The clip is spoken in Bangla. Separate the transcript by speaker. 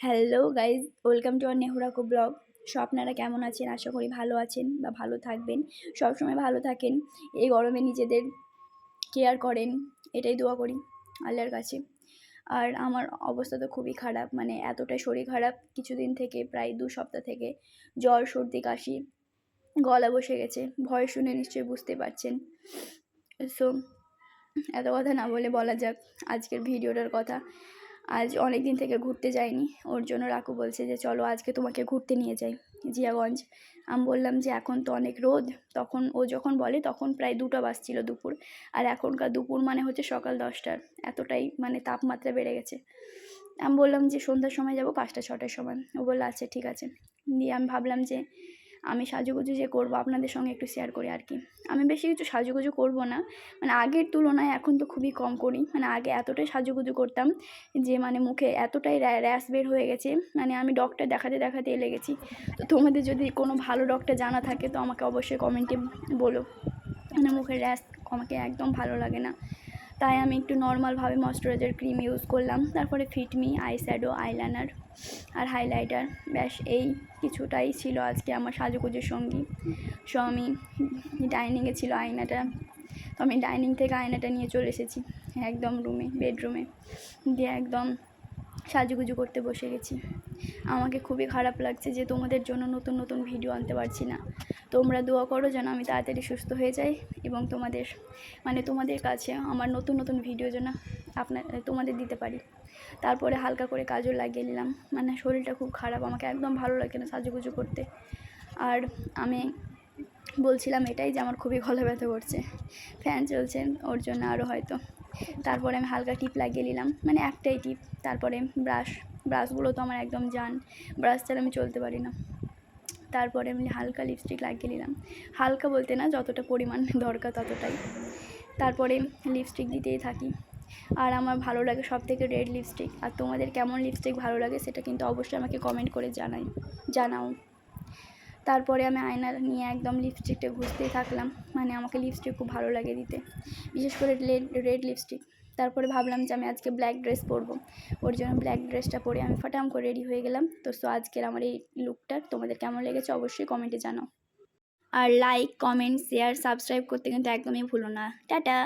Speaker 1: হ্যালো গাইজ ওয়েলকাম টু আর নেহরাকো ব্লগ সো আপনারা কেমন আছেন? আশা করি ভালো আছেন বা ভালো থাকবেন। সবসময় ভালো থাকেন। এই গরমে নিজেদের কেয়ার করেন। এটাই দোয়া করি আল্লাহর কাছে। আর আমার অবস্থা তো খুবই খারাপ। মানে এতটাই শরীর খারাপ। কিছুদিন থেকে প্রায় দু সপ্তাহ থেকে জ্বর, সর্দি, কাশি, গলা বসে গেছে। ভয় শুনে নিশ্চয়ই বুঝতে পারছেন। সো এত কথা না বলে বলা যাক। আজকের ভিডিওটার কথা। আজ অনেক দিন থেকে ঘুরতে যাইনি। ওর জন্য রাকু বলছে যে, চলো আজকে তোমাকে ঘুরতে নিয়ে যাই জিয়াগঞ্জ। আমি বললাম যে, এখন তো অনেক রোদ। তখন ও যখন বলে, তখন প্রায় দুটো বাজছিল দুপুর। আর এখনকার দুপুর মানে হচ্ছে সকাল দশটার। এতটাই মানে তাপমাত্রা বেড়ে গেছে। আমি বললাম যে, সন্ধ্যার সময় যাব, পাঁচটা, ছটার সময়। ও বলল আচ্ছা ঠিক আছে। দিয়ে আমি ভাবলাম যে আমি সাজুগুজু যে করব আপনাদের সঙ্গে একটু শেয়ার করি আর কি। আমি বেশি কিছু সাজুগুজু করব না। মানে আগের তুলনায় এখন তো খুবই কম করি। মানে আগে এতটাই সাজুগুজু করতাম যে মানে মুখে এতটাই র্যাশ বের হয়ে গেছে। মানে আমি ডক্টর দেখাতে দেখাতে এলে গেছি। তো তোমাদের যদি কোনো ভালো ডক্টর জানা থাকে তো আমাকে অবশ্যই কমেন্টে বলো। মানে মুখের র্যাশ আমাকে একদম ভালো লাগে না। তাই আমি একটু নর্মালভাবে ময়শ্চারাইজার ক্রিম ইউজ করলাম। তারপরে fit me eye shadow eyeliner আর হাইলাইটার ব্যাস এই কিছুটাই ছিল আজকে আমার সাজুগুজুর সঙ্গী। সো আমি ডাইনিংয়ে ছিল আয়নাটা। তো আমি ডাইনিং থেকে আয়নাটা নিয়ে চলে এসেছি, একদম রুমে বেডরুমে দিয়ে একদম সাজুগুজু করতে বসে গেছি। আমাকে খুবই খারাপ লাগছে যে তোমাদের জন্য নতুন নতুন ভিডিও আনতে পারছি না। তোমরা দোয়া করো যেন আমি তাড়াতাড়ি সুস্থ হয়ে যাই এবং তোমাদের মানে তোমাদের কাছে আমার নতুন নতুন ভিডিও যেন আপনার, তোমাদের দিতে পারি। তারপরে হালকা করে কাজল লাগিয়ে নিলাম। মানে শরীরটা খুব খারাপ, আমাকে একদম ভালো লাগে না সাজুগুজু করতে। আর আমি বলছিলাম এটাই যে আমার খুবই গলা ব্যথা করছে। ফ্যান চলছে ওর জন্য আরও হয়তো। তারপরে আমি হালকা টিপ লাগিয়ে নিলাম। মানে একটাই টিপ, তারপরে ব্রাশ। ব্রাশগুলো তো আমার একদম জান। ব্রাশ ছাড়া আমি চলতে পারি না। তারপরে আমি হালকা লিপস্টিক লাগিয়ে নিলাম। হালকা বলতে না, যতটা পরিমাণ দরকার ততটাই। তারপরে লিপস্টিক দিতেই থাকি। আর আমার ভালো লাগে সব থেকে রেড লিপস্টিক আর তোমাদের কেমন লিপস্টিক ভালো লাগে সেটা কিন্তু অবশ্যই আমাকে কমেন্ট করে জানাই, জানাও। তারপরে আমি আয়না নিয়ে একদম লিপস্টিকটা ঘুষতেই থাকলাম। মানে আমাকে লিপস্টিক খুব ভালো লাগে দিতে। বিশেষ করে রেড লিপস্টিক তারপরে ভাবলাম যে আমি আজকে ব্ল্যাক ড্রেস পরবো। ওর জন্য ব্ল্যাক ড্রেসটা পরে আমি ফটাম করে রেডি হয়ে গেলাম। তো সো আজকের আমার এই লুকটা তোমাদের কেমন লেগেছে অবশ্যই কমেন্টে জানাও। আর লাইক কমেন্ট শেয়ার সাবস্ক্রাইব করতে কিন্তু একদমই ভুলো না। টাটা!